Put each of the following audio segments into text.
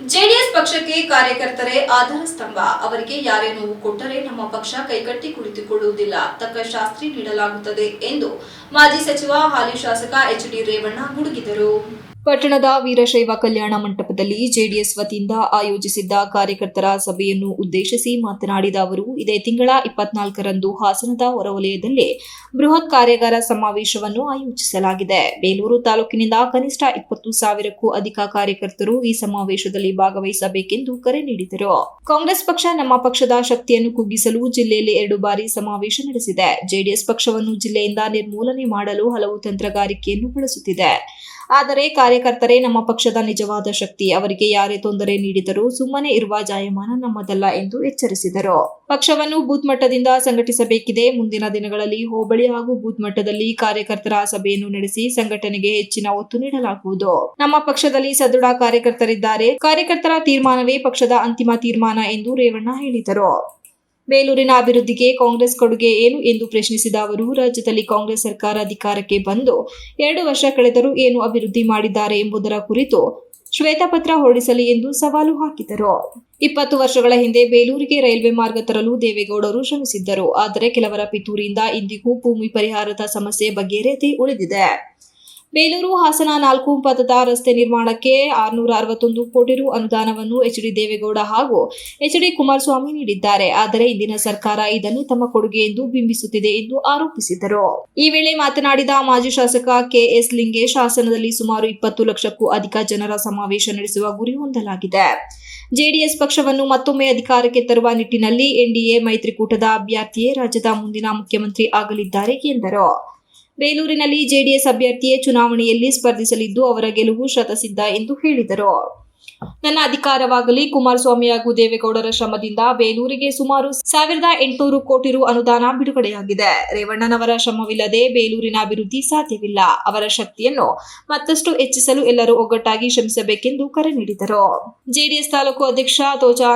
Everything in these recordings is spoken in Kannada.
ಜೆಡಿಎಸ್ ಪಕ್ಷಕ್ಕೆ ಕಾರ್ಯಕರ್ತರೇ ಆಧಾರ ಸ್ತಂಭ. ಅವರಿಗೆ ಯಾರೇ ನೋವು ಕೊಟ್ಟರೆ ನಮ್ಮ ಪಕ್ಷ ಕೈಕಟ್ಟಿ ಕುಳಿತುಕೊಳ್ಳುವುದಿಲ್ಲ. ತಕ್ಕ ಶಾಸ್ತ್ರಿ ನೀಡಲಾಗುತ್ತದೆ ಎಂದು ಮಾಜಿ ಸಚಿವ ಹಾಲಿ ಶಾಸಕ ಎಚ್ ಡಿ ರೇವಣ್ಣ ಗುಡುಗಿದರು. ಪಟ್ಟಣದ ವೀರಶೈವ ಕಲ್ಯಾಣ ಮಂಟಪದಲ್ಲಿ ಜೆಡಿಎಸ್ ವತಿಯಿಂದ ಆಯೋಜಿಸಿದ್ದ ಕಾರ್ಯಕರ್ತರ ಸಭೆಯನ್ನು ಉದ್ದೇಶಿಸಿ ಮಾತನಾಡಿದ ಅವರು, ಇದೇ ತಿಂಗಳ ಇಪ್ಪತ್ನಾಲ್ಕರಂದು ಹಾಸನದ ಹೊರವಲಯದಲ್ಲಿ ಬೃಹತ್ ಕಾರ್ಯಾಗಾರ ಸಮಾವೇಶವನ್ನು ಆಯೋಜಿಸಲಾಗಿದೆ. ಬೇಲೂರು ತಾಲೂಕಿನಿಂದ ಕನಿಷ್ಠ ಇಪ್ಪತ್ತು ಸಾವಿರಕ್ಕೂ ಅಧಿಕ ಕಾರ್ಯಕರ್ತರು ಈ ಸಮಾವೇಶದಲ್ಲಿ ಭಾಗವಹಿಸಬೇಕೆಂದು ಕರೆ ನೀಡಿದರು. ಕಾಂಗ್ರೆಸ್ ಪಕ್ಷ ನಮ್ಮ ಪಕ್ಷದ ಶಕ್ತಿಯನ್ನು ಕುಗ್ಗಿಸಲು ಜಿಲ್ಲೆಯಲ್ಲಿ ಎರಡು ಬಾರಿ ಸಮಾವೇಶ ನಡೆಸಿದೆ. ಜೆಡಿಎಸ್ ಪಕ್ಷವನ್ನು ಜಿಲ್ಲೆಯಿಂದ ನಿರ್ಮೂಲನೆ ಮಾಡಲು ಹಲವು ತಂತ್ರಗಾರಿಕೆಯನ್ನು ಬಳಸುತ್ತಿದೆ. ಆದರೆ ಕಾರ್ಯಕರ್ತರೇ, ನಮ್ಮ ಪಕ್ಷದ ನಿಜವಾದ ಶಕ್ತಿ. ಅವರಿಗೆ ಯಾರೇ ತೊಂದರೆ ನೀಡಿದರೂ ಸುಮ್ಮನೆ ಇರುವ ಜಾಯಮಾನ ನಮ್ಮದಲ್ಲ ಎಂದು ಎಚ್ಚರಿಸಿದರು. ಪಕ್ಷವನ್ನು ಬೂತ್ ಮಟ್ಟದಿಂದ ಸಂಘಟಿಸಬೇಕಿದೆ. ಮುಂದಿನ ದಿನಗಳಲ್ಲಿ ಹೋಬಳಿ ಹಾಗೂ ಬೂತ್ ಮಟ್ಟದಲ್ಲಿ ಕಾರ್ಯಕರ್ತರ ಸಭೆಯನ್ನು ನಡೆಸಿ ಸಂಘಟನೆಗೆ ಹೆಚ್ಚಿನ ಒತ್ತು ನೀಡಲಾಗುವುದು. ನಮ್ಮ ಪಕ್ಷದಲ್ಲಿ ಸದೃಢ ಕಾರ್ಯಕರ್ತರಿದ್ದಾರೆ. ಕಾರ್ಯಕರ್ತರ ತೀರ್ಮಾನವೇ ಪಕ್ಷದ ಅಂತಿಮ ತೀರ್ಮಾನ ಎಂದು ರೇವಣ್ಣ ಹೇಳಿದರು. ಬೇಲೂರಿನ ಅಭಿವೃದ್ಧಿಗೆ ಕಾಂಗ್ರೆಸ್ ಕೊಡುಗೆ ಏನು ಎಂದು ಪ್ರಶ್ನಿಸಿದ ಅವರು, ರಾಜ್ಯದಲ್ಲಿ ಕಾಂಗ್ರೆಸ್ ಸರ್ಕಾರ ಅಧಿಕಾರಕ್ಕೆ ಬಂದು ಎರಡು ವರ್ಷ ಕಳೆದರೂ ಏನು ಅಭಿವೃದ್ಧಿ ಮಾಡಿದ್ದಾರೆ ಎಂಬುದರ ಕುರಿತು ಶ್ವೇತಪತ್ರ ಹೊರಡಿಸಲಿ ಎಂದು ಸವಾಲು ಹಾಕಿದರು. ಇಪ್ಪತ್ತು ವರ್ಷಗಳ ಹಿಂದೆ ಬೇಲೂರಿಗೆ ರೈಲ್ವೆ ಮಾರ್ಗ ತರಲು ದೇವೇಗೌಡರು ಶ್ರಮಿಸಿದ್ದರು. ಆದರೆ ಕೆಲವರ ಪಿತೂರಿಯಿಂದ ಇಂದಿಗೂ ಭೂಮಿ ಪರಿಹಾರದ ಸಮಸ್ಯೆ ಬಗೆಹರಿಯದೆ ಉಳಿದಿದೆ. ಬೇಲೂರು ಹಾಸನ ನಾಲ್ಕು ಪಥದ ರಸ್ತೆ ನಿರ್ಮಾಣಕ್ಕೆ ಆರುನೂರ ಅರವತ್ತೊಂದು ಕೋಟಿ ರು ಅನುದಾನವನ್ನು ಎಚ್ ಡಿ ದೇವೇಗೌಡ ಹಾಗೂ ಎಚ್ ಡಿ ಕುಮಾರಸ್ವಾಮಿ ನೀಡಿದ್ದಾರೆ. ಆದರೆ ಇಂದಿನ ಸರ್ಕಾರ ಇದನ್ನು ತಮ್ಮ ಕೊಡುಗೆ ಎಂದು ಬಿಂಬಿಸುತ್ತಿದೆ ಎಂದು ಆರೋಪಿಸಿದರು. ಈ ವೇಳೆ ಮಾತನಾಡಿದ ಮಾಜಿ ಶಾಸಕ ಕೆಎಸ್ ಲಿಂಗೇಶ್, ಹಾಸನದಲ್ಲಿ ಸುಮಾರು ಇಪ್ಪತ್ತು ಲಕ್ಷಕ್ಕೂ ಅಧಿಕ ಜನರ ಸಮಾವೇಶ ನಡೆಸುವ ಗುರಿ ಹೊಂದಲಾಗಿದೆ. ಜೆಡಿಎಸ್ ಪಕ್ಷವನ್ನು ಮತ್ತೊಮ್ಮೆ ಅಧಿಕಾರಕ್ಕೆ ತರುವ ನಿಟ್ಟಿನಲ್ಲಿ ಎನ್ಡಿಎ ಮೈತ್ರಿಕೂಟದ ಅಭ್ಯರ್ಥಿಯೇ ರಾಜ್ಯದ ಮುಂದಿನ ಮುಖ್ಯಮಂತ್ರಿ ಆಗಲಿದ್ದಾರೆ ಎಂದರು. ಬೇಲೂರಿನಲ್ಲಿ ಜೆಡಿಎಸ್ ಅಭ್ಯರ್ಥಿಯೇ ಚುನಾವಣೆಯಲ್ಲಿ ಸ್ಪರ್ಧಿಸಲಿದ್ದು ಅವರ ಗೆಲುವು ಶತಸಿದ್ಧ ಎಂದು ಹೇಳಿದರು. ನನ್ನ ಅಧಿಕಾರವಾಗಲಿ ಕುಮಾರಸ್ವಾಮಿ ಹಾಗೂ ದೇವೇಗೌಡರ ಶ್ರಮದಿಂದ ಬೇಲೂರಿಗೆ ಸುಮಾರು ಸಾವಿರದ ಎಂಟುನೂರು ಕೋಟಿ ರು ಅನುದಾನ ಬಿಡುಗಡೆಯಾಗಿದೆ. ರೇವಣ್ಣನವರ ಶ್ರಮವಿಲ್ಲದೆ ಬೇಲೂರಿನ ಅಭಿವೃದ್ಧಿ ಸಾಧ್ಯವಿಲ್ಲ. ಅವರ ಶಕ್ತಿಯನ್ನು ಮತ್ತಷ್ಟು ಹೆಚ್ಚಿಸಲು ಎಲ್ಲರೂ ಒಗ್ಗಟ್ಟಾಗಿ ಶ್ರಮಿಸಬೇಕೆಂದು ಕರೆ ನೀಡಿದರು. ಜೆಡಿಎಸ್ ತಾಲೂಕು ಅಧ್ಯಕ್ಷ ತೋಜಾ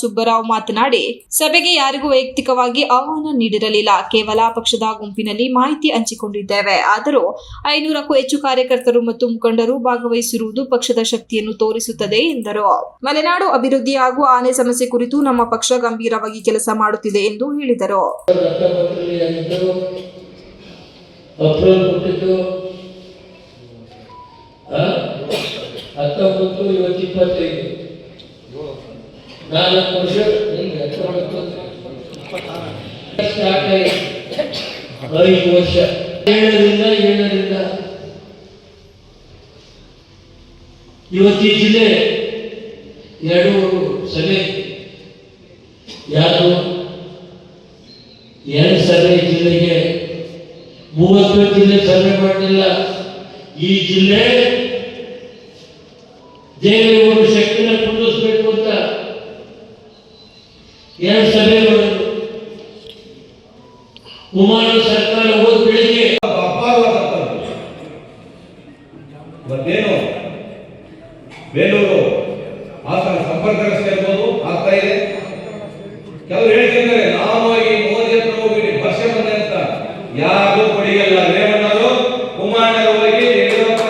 ಸುಬ್ಬರಾವ್ ಮಾತನಾಡಿ, ಸಭೆಗೆ ಯಾರಿಗೂ ವೈಯಕ್ತಿಕವಾಗಿ ಆಹ್ವಾನ ನೀಡಿರಲಿಲ್ಲ. ಕೇವಲ ಪಕ್ಷದ ಗುಂಪಿನಲ್ಲಿ ಮಾಹಿತಿ ಹಂಚಿಕೊಂಡಿದ್ದೇವೆ. ಆದರೂ ಐನೂರಕ್ಕೂ ಹೆಚ್ಚು ಕಾರ್ಯಕರ್ತರು ಮತ್ತು ಮುಖಂಡರು ಭಾಗವಹಿಸಿರುವುದು ಪಕ್ಷದ ಶಕ್ತಿಯನ್ನು ತೋರಿಸುತ್ತದೆ. ಎಂದರು. ಮಲೆನಾಡು ಅಭಿವೃದ್ಧಿ ಹಾಗೂ ಆನೆ ಸಮಸ್ಯೆ ಕುರಿತು ನಮ್ಮ ಪಕ್ಷ ಗಂಭೀರವಾಗಿ ಕೆಲಸ ಮಾಡುತ್ತಿದೆ ಎಂದು ಹೇಳಿದರು. ವರ್ಷ ಐದು ವರ್ಷ. ಏಳರಿಂದ ಏಳರಿಂದ ಇವತ್ತು ಈ ಜಿಲ್ಲೆ ಎರಡು ಸಭೆ ಯಾರು ಎರಡು ಸಭೆ ಜಿಲ್ಲೆಗೆ. ಮೂವತ್ತು ಜಿಲ್ಲೆ ಸಭೆ ಮಾಡಲಿಲ್ಲ. ಈ ಜಿಲ್ಲೆ ದೇವರು ಶಕ್ತಿನ ಕುಂದಿಸ್ಬೇಕು ಅಂತ ಎರಡು ಸಭೆ ಮಾಡಿದ್ರು. ಕುಮಾರ ಸರ್ಕಾರ ಹೋದ ಬೆಳಿಗ್ಗೆ ಇವತ್ತೇನು ಬೇಲೂರು. ಹಾಸನ ಸಂಪರ್ಕ ರಸ್ತೆ ಇರ್ಬೋದು ಆಗ್ತಾ ಇದೆ. ಕೆಲವರು ಹೇಳ್ತಿದ್ದಾರೆ ನಾವು ಈ ಮೋದಿ ಹತ್ರ ಹೋಗಿ ವರ್ಷ ಬಂದೆ ಅಂತ. ಯಾರು ಕೊಡಿಯಲ್ಲ ರೇವಣ್ಣರು ಕುಮಾರಣ್ಣರು ಹೋಗಿ ಯಡಿಯೂರಪ್ಪ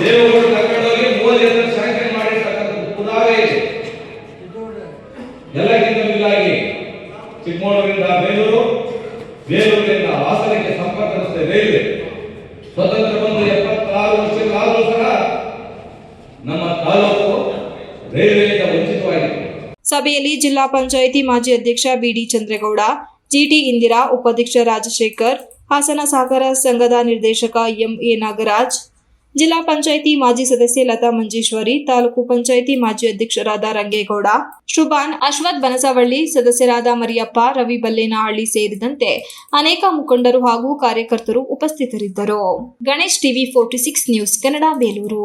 ದೇವೇಗೌಡರು ಕರ್ಕೊಂಡೋಗಿ ಮೋದಿ ಹತ್ರ ಶಾಂಕ್ಷನ್ ಮಾಡಿರ್ತಕ್ಕಂಥದ್ದು ಪುರಾವೆ ಇದೆ. ಎಲ್ಲಕ್ಕಿಂತ ಮಿಗಿಲಾಗಿ ಚಿಕ್ಕಮಗಳೂರಿಂದ ಬೇಲೂರು, ಬೇಲೂರಿನಿಂದ ಹಾಸನಕ್ಕೆ ಸಂಪರ್ಕ ರಸ್ತೆ ರೈಲ್ವೆ. ಸ್ವತಂತ್ರ ಬಂದು ಸಭೆಯಲ್ಲಿ ಜಿಲ್ಲಾ ಪಂಚಾಯಿತಿ ಮಾಜಿ ಅಧ್ಯಕ್ಷ ಬಿಡಿ ಚಂದ್ರೇಗೌಡ ಜಿಟಿ ಇಂದಿರಾ, ಉಪಾಧ್ಯಕ್ಷ ರಾಜಶೇಖರ್, ಹಾಸನ ಸಹಕಾರ ಸಂಘದ ನಿರ್ದೇಶಕ ಎಂಎ ನಾಗರಾಜ್, ಜಿಲ್ಲಾ ಪಂಚಾಯಿತಿ ಮಾಜಿ ಸದಸ್ಯೆ ಲತಾ ಮಂಜೇಶ್ವರಿ, ತಾಲೂಕು ಪಂಚಾಯಿತಿ ಮಾಜಿ ಅಧ್ಯಕ್ಷರಾದ ರಂಗೇಗೌಡ, ಶುಭಾನ್ ಅಶ್ವಥ್ ಬನಸವಳ್ಳಿ, ಸದಸ್ಯರಾದ ಮರಿಯಪ್ಪ, ರವಿ ಬಲ್ಲೇನಹಳ್ಳಿ ಸೇರಿದಂತೆ ಅನೇಕ ಮುಖಂಡರು ಹಾಗೂ ಕಾರ್ಯಕರ್ತರು ಉಪಸ್ಥಿತರಿದ್ದರು. Ganesh TV forty six news Kannada, Belur.